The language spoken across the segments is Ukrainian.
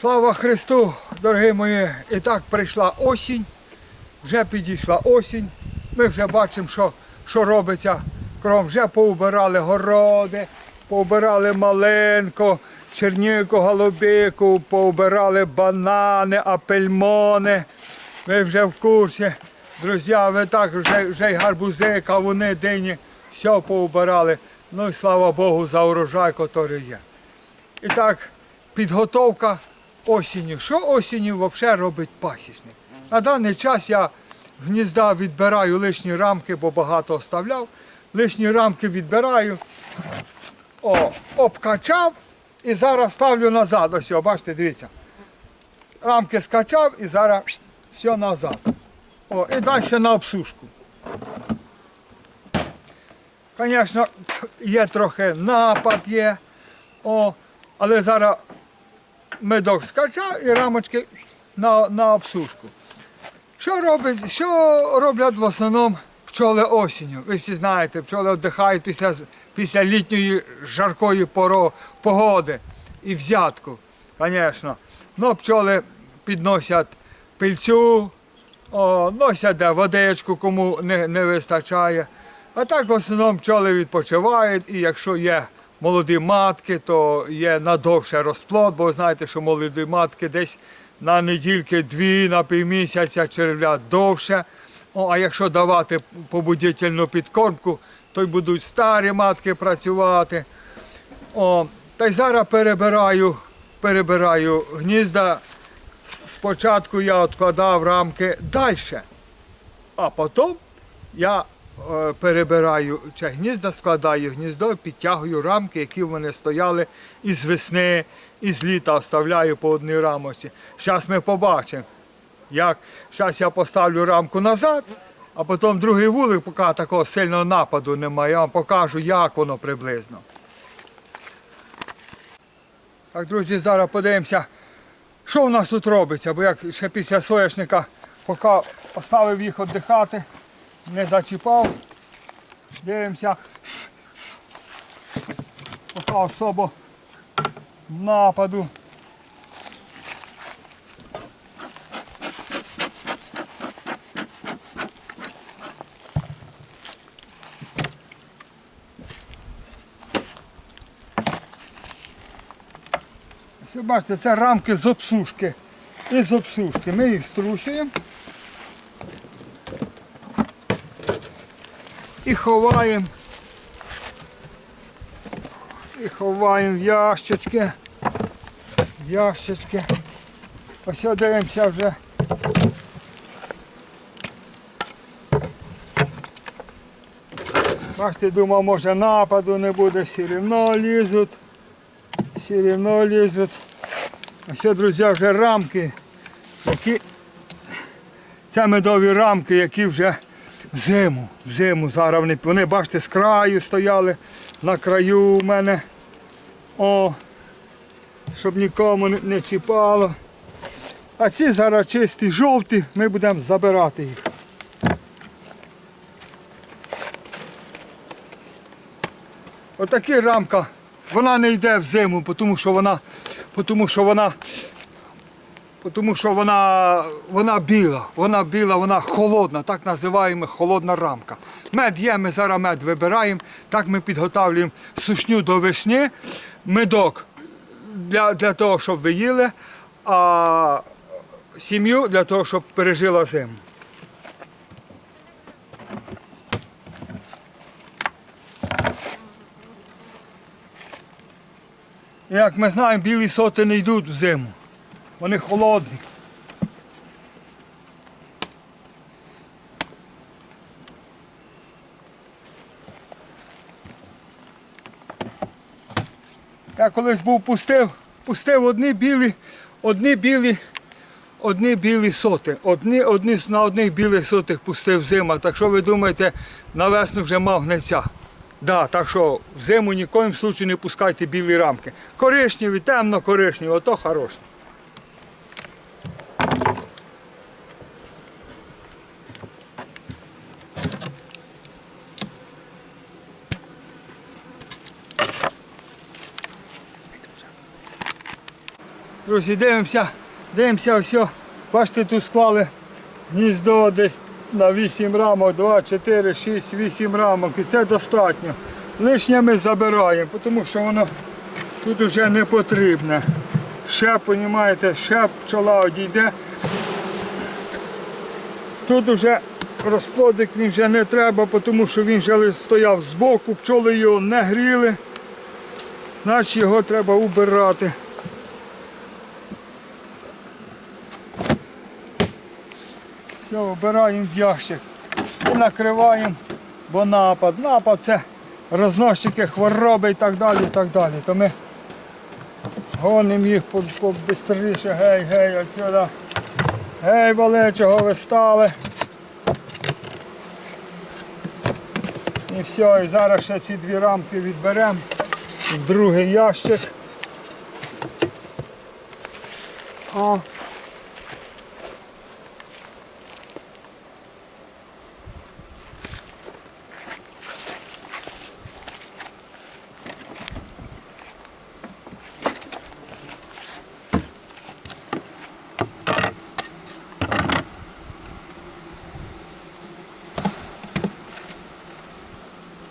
Слава Христу, дорогі мої! І так прийшла осінь, вже підійшла осінь. Ми вже бачимо, що, що робиться. Кром вже поубирали городи, поубирали маленько, черніку, голубику, поубирали банани, апельмони. Ви вже в курсі. Друзі, ви так вже, вже й гарбузи, кавуни, дині, все поубирали. Ну і слава Богу за урожай, який є. І так, підготовка осінню. Що осінню взагалі робить пасічник? На даний час я гнізда відбираю лишні рамки, бо багато оставляв. Лишні рамки відбираю, о, обкачав і зараз ставлю назад. Ось, о, бачите, дивіться. Рамки скачав і зараз все назад. О, і далі на обсушку. Звісно, є трохи напад є. О, але зараз медок скачав і рамочки на, на обсушку. Що робить, що роблять в основному пчоли осінню? Ви всі знаєте, пчоли віддихають після, після літньої жаркої поро, погоди і взятку, звісно. Ну, пчоли підносять пильцю, о, носять де водичку, кому не, не вистачає. А так в основному пчоли відпочивають, і якщо є молоді матки, то є надовше розплод, бо знаєте, що молоді матки десь на недільки дві, на півмісяця червлять довше. О, а якщо давати побудительну підкормку, то й будуть старі матки працювати. О, та й зараз перебираю, перебираю гнізда. Спочатку я відкладав рамки далі, а потім я перебираю чи гнізда, складаю гніздо, підтягую рамки, які в мене стояли із весни, із літа оставляю по одній рамочці. Зараз ми побачимо, як зараз я поставлю рамку назад, а потім другий вулик, поки такого сильного нападу немає, я вам покажу, як воно приблизно. Так, друзі, зараз подивимося, що у нас тут робиться, бо як ще після соняшника, поки оставив їх віддихати, не зачіпав. Дивимося. Поки особо нападу. Бачите, це рамки з обсушки. І з обсушки. Ми їх струшуємо. І ховаємо. І ховаємо в ящички. В ящички. Ось дивимося вже. Бачите, думав, може нападу не буде, все рівно лізуть. Все рівно лізуть. Ось, друзі, вже рамки, які це медові рамки, які вже в зиму. В зиму зараз вони, вони, бачите, з краю стояли на краю у мене. О, щоб нікому не- чіпало. А ці зараз чисті жовті, ми будемо забирати їх. Отакі рамка, вона не йде в зиму, тому що вона, тому що вона, тому що вона, вона біла, вона біла, вона холодна, так називаємо холодна рамка. Мед є, ми зараз мед вибираємо, так ми підготовлюємо сушню до вишні, медок для, для того, щоб ви їли, а сім'ю для того, щоб пережила зиму. Як ми знаємо, білі соти не йдуть в зиму. Вони холодні. Я колись був пустив, пустив одні білі, одні білі, одні білі соти. Одні, одні, на одних білих сотих пустив зима. Так що ви думаєте, на весну вже мав гнильця. Да, так що в зиму ні в коїм не пускайте білі рамки. Коричневі, темно-коричневі, ото хороше. Друзі, дивимося, дивимося, ось. Бачите, тут склали гніздо десь на 8 рамок, 2, 4, 6, 8 рамок. І це достатньо. Лишнє ми забираємо, тому що воно тут вже не потрібне. Ще, розумієте, ще пчола одійде. Тут вже розплодик він вже не треба, тому що він вже стояв збоку, пчоли його не гріли. Значить його треба убирати. Обираємо в ящик і накриваємо, бо напад. Напад це розносчики хвороби і так далі. і так далі. То ми гонимо їх побистріше, гей, гей, отсюда. Гей, вали, чого ви стали. І все, і зараз ще ці дві рамки відберемо в другий ящик. О.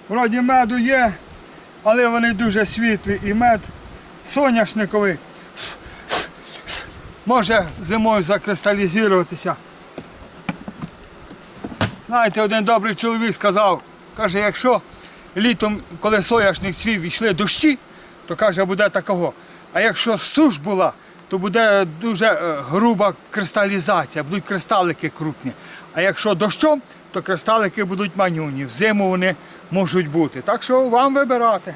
Вроді меду є, але вони дуже світлі і мед соняшниковий. Може зимою закристалізуватися. Знаєте, один добрий чоловік сказав, каже, якщо літом, коли соняшник свій йшли дощі, то каже, буде такого. А якщо суш була, то буде дуже е, груба кристалізація, будуть кристалики крупні. А якщо дощом, то кристалики будуть манюні. Взиму вони можуть бути. Так що вам вибирати.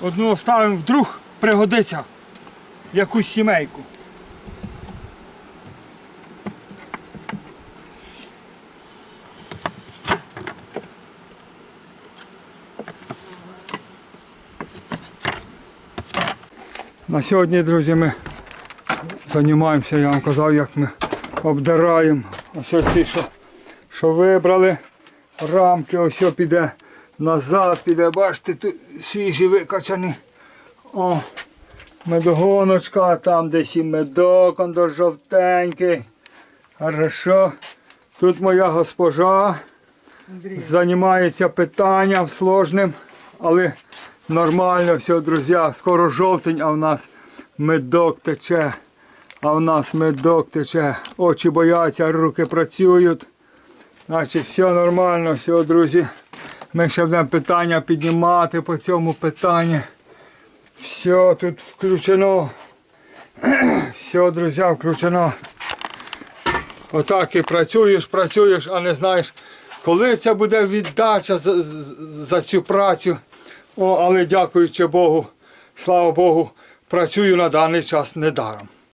Одну оставимо вдруг пригодиться якусь сімейку. На сьогодні, друзі, ми займаємося, я вам казав, як ми обдираємо. Ось ті, що, що вибрали рамки, ось ось піде назад, піде, бачите, тут свіжі викачані. О, медогоночка, там десь і медок, он до жовтенький. Хорошо. Тут моя госпожа займається питанням сложним, але нормально все, друзі. Скоро жовтень, а в нас медок тече. А в нас медок тече. Очі бояться, руки працюють. Значить, все нормально, все, друзі. Ми ще будемо питання піднімати по цьому питанні. Все тут включено. Все, друзі, включено. Отак і працюєш, працюєш, а не знаєш, коли це буде віддача за, за- цю працю. О, але дякуючи Богу, слава Богу, працюю на даний час недаром.